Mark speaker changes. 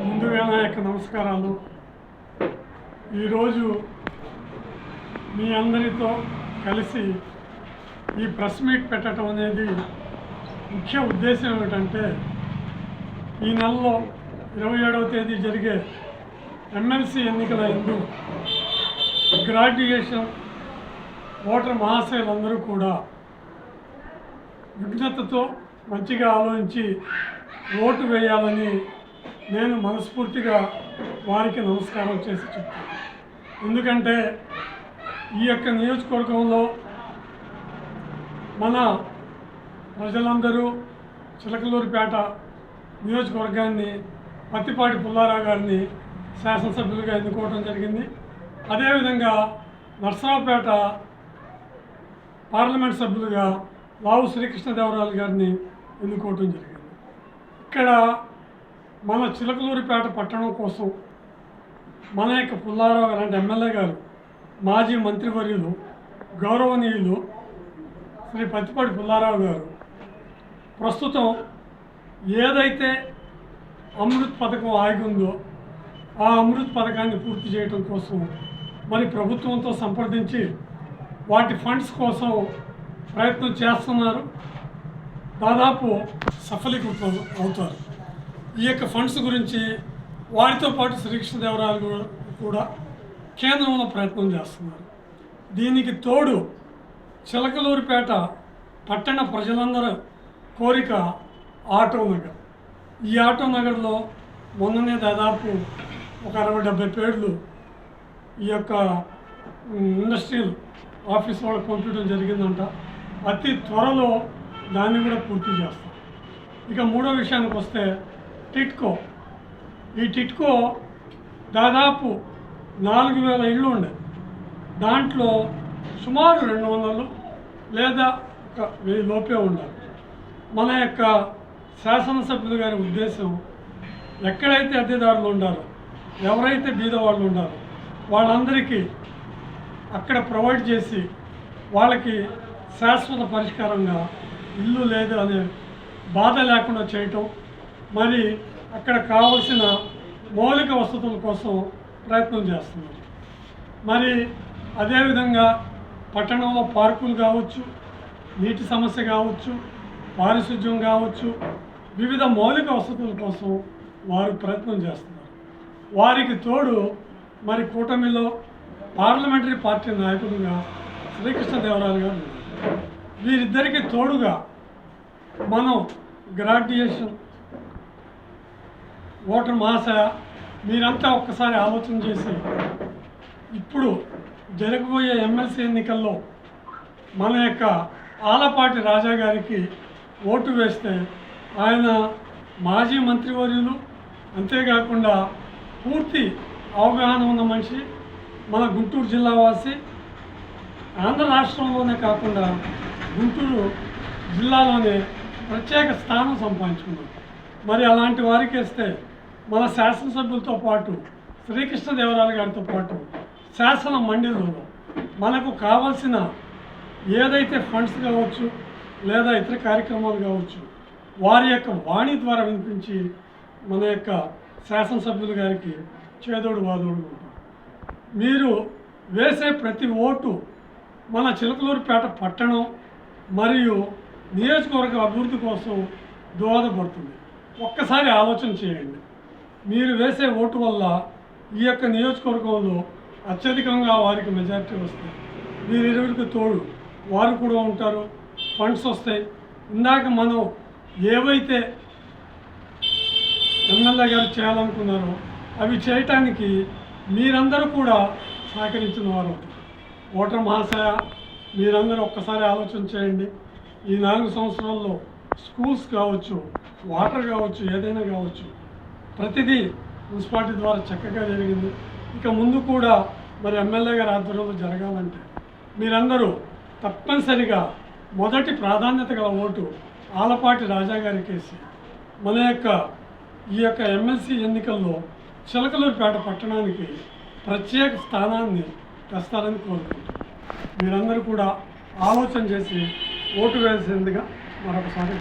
Speaker 1: ముందుగా నా యొక్క నమస్కారాలు. ఈరోజు మీ అందరితో కలిసి ఈ ప్రెస్ మీట్ పెట్టడం అనేది ముఖ్య ఉద్దేశం ఏమిటంటే ఈ నెలలో ఇరవై ఏడవ తేదీ జరిగే ఎమ్మెల్సీ ఎన్నికల ఎందు గ్రాడ్యుయేషన్ ఓటర్ మహాశయులందరూ కూడా విఘ్నతతో మంచిగా ఆలోచించి ఓటు వేయాలని నేను మనస్ఫూర్తిగా వారికి నమస్కారం చేసి చెప్తాను. ఎందుకంటే ఈ యొక్క నియోజకవర్గంలో మన ప్రజలందరూ చిలకలూరుపేట నియోజకవర్గాన్ని పత్తిపాటి పుల్లారావు గారిని శాసనసభ్యులుగా ఎన్నుకోవడం జరిగింది. అదేవిధంగా నర్సరావుపేట పార్లమెంట్ సభ్యులుగా లావు శ్రీకృష్ణదేవరాయలు గారిని ఎన్నుకోవటం జరిగింది. ఇక్కడ మన చిలకలూరిపేట పట్టణం కోసం మన యొక్క పుల్లారావు గారు ఎమ్మెల్యే గారు మాజీ మంత్రివర్యులు గౌరవనీయులు శ్రీ పత్తిపాటి పుల్లారావు గారు. ప్రస్తుతం ఏదైతే అమృత్ పథకం ఆగిందో ఆ అమృత్ పథకాన్ని పూర్తి చేయడం కోసం మరి ప్రభుత్వంతో సంప్రదించి వాటి ఫండ్స్ కోసం ప్రయత్నం చేస్తున్నారు. దాదాపు సఫలీకృతం అవుతారు. ఈ యొక్క ఫండ్స్ గురించి వారితో పాటు శ్రీకృష్ణ దేవరాయలు కూడా కేంద్రంలో ప్రయత్నం చేస్తున్నారు. దీనికి తోడు చిలకలూరిపేట పట్టణ ప్రజలందరూ కోరిక ఆటో నగర్. ఈ ఆటో నగర్లో మొన్ననే దాదాపు ఒక అరవై డెబ్బై పేర్లు ఈ యొక్క ఇండస్ట్రియల్ ఆఫీస్ వాళ్ళకి పంపించడం జరిగిందంట. అతి త్వరలో దాన్ని కూడా పూర్తి చేస్తాం. ఇక మూడో విషయానికి వస్తే టిట్కో. ఈ టిట్కో దాదాపు నాలుగు వేల ఇళ్ళు ఉండే. దాంట్లో సుమారు రెండు వందలు లేదా ఒక వెయ్యి లోపే ఉండాలి. మన యొక్క శాసనసభ్యులు గారి ఉద్దేశం ఎక్కడైతే అద్దెదారులు ఉండారో ఎవరైతే బీదవాళ్ళు ఉండారో వాళ్ళందరికీ అక్కడ ప్రొవైడ్ చేసి వాళ్ళకి శాశ్వత పరిష్కారంగా ఇల్లు లేదు అనే బాధ లేకుండా చేయటం. మరి అక్కడ కావలసిన మౌలిక వసతుల కోసం ప్రయత్నం చేస్తున్నారు మరి అదేవిధంగా పట్టణంలో పార్కులు కావచ్చు నీటి సమస్య కావచ్చు పారిశుద్ధ్యం కావచ్చు వివిధ మౌలిక వసతుల కోసం వారు ప్రయత్నం చేస్తున్నారు. వారికి తోడు మరి కూటమిలో పార్లమెంటరీ పార్టీ నాయకులుగా శ్రీకృష్ణదేవరాయలు గారు ఉన్నారు. వీరిద్దరికి తోడుగా మనం గ్రాడ్యుయేషన్ ఓటర్ మహాశయ మీరంతా ఒక్కసారి ఆలోచన చేసి ఇప్పుడు జరగబోయే ఎమ్మెల్సీ ఎన్నికల్లో మన యొక్క ఆలపాటి రాజా గారికి ఓటు వేస్తే ఆయన మాజీ మంత్రివర్యులు అంతేకాకుండా పూర్తి అవగాహన ఉన్న మనిషి మన గుంటూరు జిల్లా వాసి ఆంధ్ర రాష్ట్రంలోనే కాకుండా గుంటూరు జిల్లాలోనే ప్రత్యేక స్థానం సంపాదించుకున్నారు మరి అలాంటి వారికి ఇస్తే మన శాసనసభ్యులతో పాటు శ్రీకృష్ణదేవరాయలు గారితో పాటు శాసన మండలిలో మనకు కావలసిన ఏదైతే ఫండ్స్ కావచ్చు లేదా ఇతర కార్యక్రమాలు కావచ్చు వారి యొక్క వాణి ద్వారా వినిపించి మన యొక్క శాసనసభ్యుల గారికి చేదోడు వాదోడు మీరు వేసే ప్రతి ఓటు మన చిలకలూరుపేట పట్టణం మరియు నియోజకవర్గ అభివృద్ధి కోసం దోహదపడుతుంది. ఒక్కసారి ఆలోచన చేయండి. మీరు వేసే ఓటు వల్ల ఈ యొక్క నియోజకవర్గంలో అత్యధికంగా వారికి మెజారిటీ వస్తాయి. వీరి ఇరువురికి తోడు వారు కూడా ఉంటారు. ఫండ్స్ వస్తాయి. ఇందాక మనం ఏవైతే ఎమ్మెల్యే గారు చేయాలనుకున్నారో అవి చేయటానికి మీరందరూ కూడా సహకరించిన వారు. ఓటర్ మహాశయ మీరందరూ ఒక్కసారి ఆలోచన చేయండి. ఈ నాలుగు సంవత్సరాల్లో స్కూల్స్ కావచ్చు వాటర్ కావచ్చు ఏదైనా కావచ్చు ప్రతిదీ మున్సిపాలిటీ ద్వారా చక్కగా జరిగింది. ఇక ముందు కూడా మరి ఎమ్మెల్యే గారి ఆధ్వర్యంలో జరగాలంటే మీరందరూ తప్పనిసరిగా మొదటి ప్రాధాన్యత గల ఓటు ఆలపాటి రాజా గారికి వేసి మన యొక్క ఈ యొక్క ఎమ్మెల్సీ ఎన్నికల్లో చిలకలూరుపేట పట్టణానికి ప్రత్యేక స్థానాన్ని తెస్తారని కోరుకుంటున్నాను మీరందరూ కూడా ఆలోచన చేసి ఓటు వేసేందుగా మరొకసారి